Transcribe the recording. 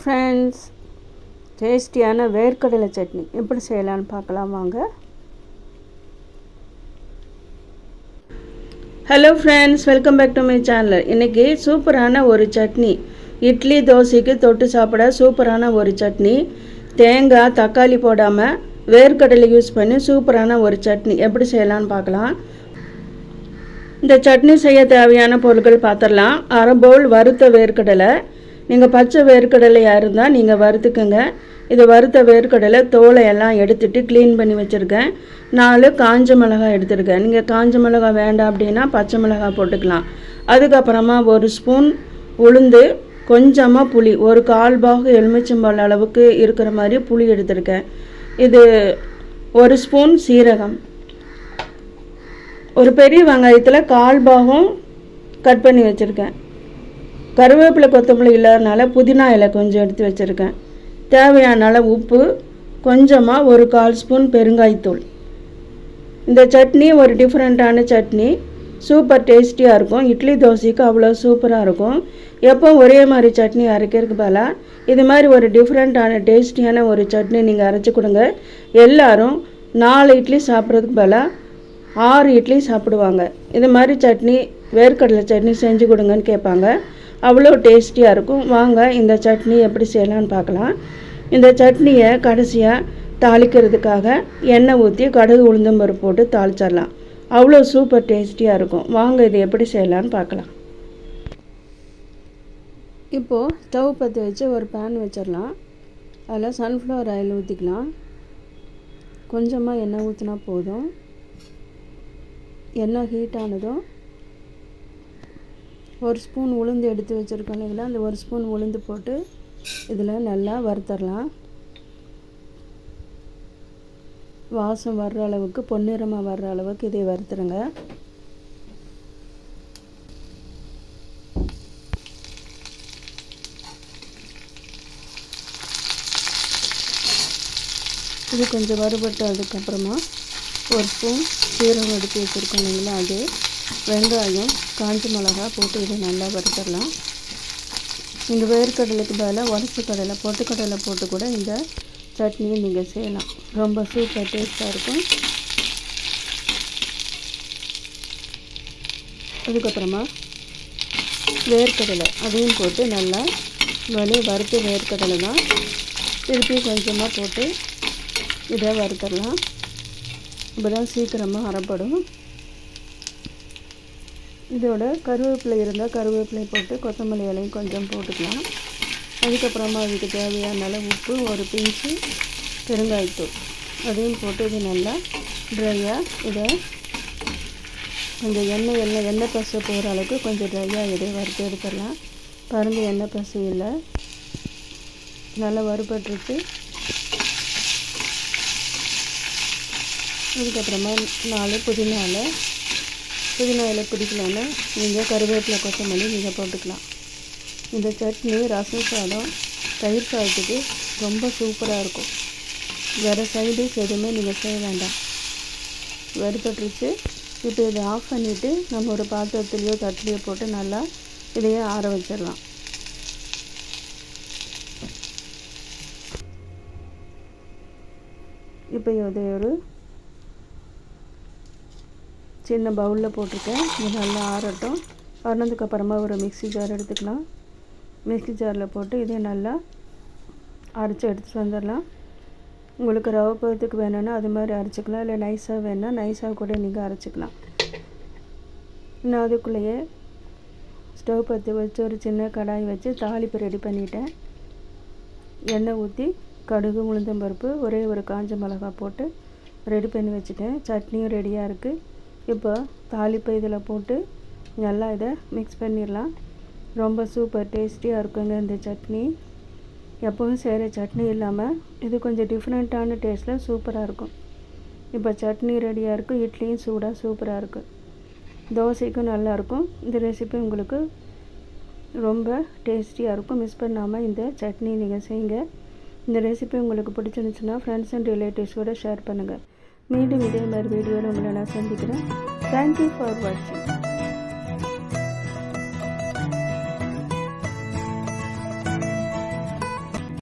Friends டேஸ்டியான வேர்க்கடலை சட்னி. எப்படி செய்யலான்னு பார்க்கலாம் வாங்க. Hello friends welcome back to my channel இன்றைக்கி சூப்பரான ஒரு சட்னி. இட்லி தோசைக்கு தொட்டு சாப்பிட சூப்பரான ஒரு சட்னி. தேங்காய் தக்காளி போடாமல் வேர்க்கடலை யூஸ் பண்ணி சூப்பரான ஒரு சட்னி. எப்படி செய்யலான்னு பார்க்கலாம். இந்த சட்னி செய்ய தேவையான பொருட்கள் பார்த்துடலாம். அரை பவுல் வறுத்த வேர்க்கடலை நீங்கள் பச்சை வேர்க்கடலையாக இருந்தால் நீங்கள் வறுத்துக்குங்க. இது வறுத்த வேர்க்கடலை தோலை எல்லாம் எடுத்துட்டு க்ளீன் பண்ணி வச்சுருக்கேன். நாலு காஞ்ச மிளகாய் எடுத்துருக்கேன். நீங்கள் காஞ்ச மிளகாய் வேண்டாம் அப்படின்னா பச்சை மிளகாய் போட்டுக்கலாம். அதுக்கப்புறமா ஒரு ஸ்பூன் உளுந்து கொஞ்சமாக புளி ஒரு கால் பாகு எலுமிச்சம்பழம் அளவுக்கு இருக்கிற மாதிரி புளி எடுத்திருக்கேன். இது ஒரு ஸ்பூன் சீரகம். ஒரு பெரிய வெங்காயத்தில் கால் பாகம் கட் பண்ணி வச்சுருக்கேன். கருவேப்பிலை கொத்தமல்லி இல்லாதனால புதினா இலை கொஞ்சம் எடுத்து வச்சுருக்கேன். தேவையான அளவு உப்பு கொஞ்சமாக ஒரு கால் ஸ்பூன் பெருங்காய்த்தூள். இந்த சட்னி ஒரு டிஃப்ரெண்ட்டான சட்னி. சூப்பர் டேஸ்டியாக இருக்கும். இட்லி தோசைக்கு அவ்வளோ சூப்பராக இருக்கும். எப்போ ஒரே மாதிரி சட்னி அரைக்கிறதுக்கு பதிலாக இது மாதிரி ஒரு டிஃப்ரெண்ட்டான டேஸ்டியான ஒரு சட்னி நீங்கள் அரைச்சி கொடுங்க. எல்லோரும் நாலு இட்லி சாப்பிட்றதுக்கு பதிலாக ஆறு இட்லி சாப்பிடுவாங்க. இது மாதிரி சட்னி வேர்க்கடலை சட்னி செஞ்சு கொடுங்கன்னு கேட்பாங்க. அவ்வளோ டேஸ்டியாக இருக்கும். வாங்க இந்த சட்னி எப்படி செய்யலான்னு பார்க்கலாம். இந்த சட்னியை கடைசியாக தாளிக்கிறதுக்காக எண்ணெய் ஊற்றி கடுகு உளுந்தம்பருப்பு போட்டு தாளிச்சிடலாம். அவ்வளோ சூப்பர் டேஸ்டியாக இருக்கும். வாங்க இது எப்படி செய்யலான்னு பார்க்கலாம். இப்போது ஸ்டவ் பற்றி வச்சு ஒரு பேன் வச்சிடலாம். அதில் சன்ஃப்ளவர் ஆயில் ஊற்றிக்கலாம் கொஞ்சமாக எண்ணெய் ஊற்றினா போதும். எண்ணெய் ஹீட் ஆனதும் ஒரு ஸ்பூன் உளுந்து எடுத்து வச்சுருக்கோம் இல்லைங்களா? அந்த ஒரு ஸ்பூன் உளுந்து போட்டு இதில் நல்லா வறுத்தரலாம். வாசம் வர்ற அளவுக்கு பொன்னிறமாக வர்ற அளவுக்கு இதை வறுத்துருங்க. இது கொஞ்சம் வறுபட்டு அதுக்கப்புறமா ஒரு ஸ்பூன் சீரகம் எடுத்து வச்சுருக்கோம் இல்லைங்களா? அது. வெங்காயம் காஞ்ச மிளகா போட்டு இதை நல்லா வறுத்துடலாம். நீங்கள் வேர்க்கடலைக்கு பதிலாக உடச்சி கடலை பொட்டுக்கடலை போட்டு கூட இந்த சட்னியை நீங்கள் செய்யலாம். ரொம்ப சூப்பர் டேஸ்ட்டாக இருக்கும். அதுக்கப்புறமா வேர்க்கடலை அதையும் போட்டு நல்லா வெளியே வறுத்து வேர்க்கடலை தான் திருப்பி கொஞ்சமாக போட்டு இதை வறுத்துடலாம். இப்போ தான் சீக்கிரமாக அறப்படும் இதோட கருவேப்பிலை இருந்தால் கருவேப்பிலை போட்டு கொத்தமல்லி இலையும் கொஞ்சம் போட்டுக்கலாம். அதுக்கப்புறமா அதுக்கு தேவையான அளவு உப்பு ஒரு பிஞ்சு பெருங்காயத்தூள். அதையும் போட்டு இது நல்லா ட்ரையாக இதை கொஞ்சம் எண்ணெய் எண்ணெய் எண்ணெய் பசை போகிற அளவுக்கு கொஞ்சம் ட்ரையாக இதை வறுத்து எடுத்துடலாம். பறந்து எண்ணெய் பசை இல்லை. நல்லா வறுபட்டுருச்சு. அதுக்கப்புறமா நாலு புதினால புதினா இலை பிடிக்கலன்னா நீங்கள் கருவேப்பிலை கொத்தமல்லி நீங்கள் போட்டுக்கலாம். இந்த சட்னி ரசம் சாதம் தயிர் சாதத்துக்கு ரொம்ப சூப்பராக இருக்கும். வேறு சைடிஷ் எதுவுமே நீங்கள் செய்ய வேண்டாம். வறுபட்டுருச்சு இப்போ இதை ஆஃப் பண்ணிவிட்டு நம்ம ஒரு பாத்திரத்துலேயோ தட்டிலையோ போட்டு நல்லா இதையே ஆற வச்சிடலாம். இப்போ இதை ஒரு சின்ன பவுலில் போட்டிருக்கேன். இது நல்லா ஆறட்டும். ஆறினதுக்கப்புறமா ஒரு மிக்ஸி ஜார் எடுத்துக்கலாம். மிக்ஸி ஜாரில் போட்டு இதே நல்லா அரைச்சி எடுத்துகிட்டு வந்துடலாம். உங்களுக்கு ரவை பதத்துக்கு வேணும்னா அது மாதிரி அரைச்சிக்கலாம். இல்லை நைஸாக வேணால் நைஸாக கூட நீங்கள் அரைச்சிக்கலாம். நான் அதுக்குள்ளேயே ஸ்டவ் பற்றி வச்சு ஒரு சின்ன கடாய் வச்சு தாளிப்பு ரெடி பண்ணிட்டேன். எண்ணெய் ஊற்றி கடுகு உளுந்தம்பருப்பு ஒரே ஒரு காஞ்ச மிளகா போட்டு ரெடி பண்ணி வச்சுட்டேன். சட்னியும் ரெடியாக இருக்குது. இப்போ தாளிப்பை இதில் போட்டு நல்லா இதை மிக்ஸ் பண்ணிடலாம். ரொம்ப சூப்பர் டேஸ்டியாக இருக்குங்க இந்த சட்னி. எப்போவும் செய்கிற சட்னி இல்லாமல் இது கொஞ்சம் டிஃப்ரெண்ட்டான டேஸ்ட்டில் சூப்பராக இருக்கும். இப்போ சட்னி ரெடியாக இருக்கும் இட்லியும் சூடாக சூப்பராக இருக்கும் தோசைக்கும் நல்லாயிருக்கும் இந்த ரெசிபி உங்களுக்கு ரொம்ப டேஸ்டியாக இருக்கும். மிஸ் பண்ணாமல் இந்த சட்னி நீங்கள் செய்யுங்க. இந்த ரெசிபி உங்களுக்கு பிடிச்சிருந்துச்சுன்னா ஃப்ரெண்ட்ஸ் அண்ட் ரிலேட்டிவ்ஸோடு ஷேர் பண்ணுங்கள் மீண்டும் இதே மாதிரி வீடியோவில் உங்களை நான் சந்திக்கிறேன் தேங்க்யூ ஃபார் வாட்சிங்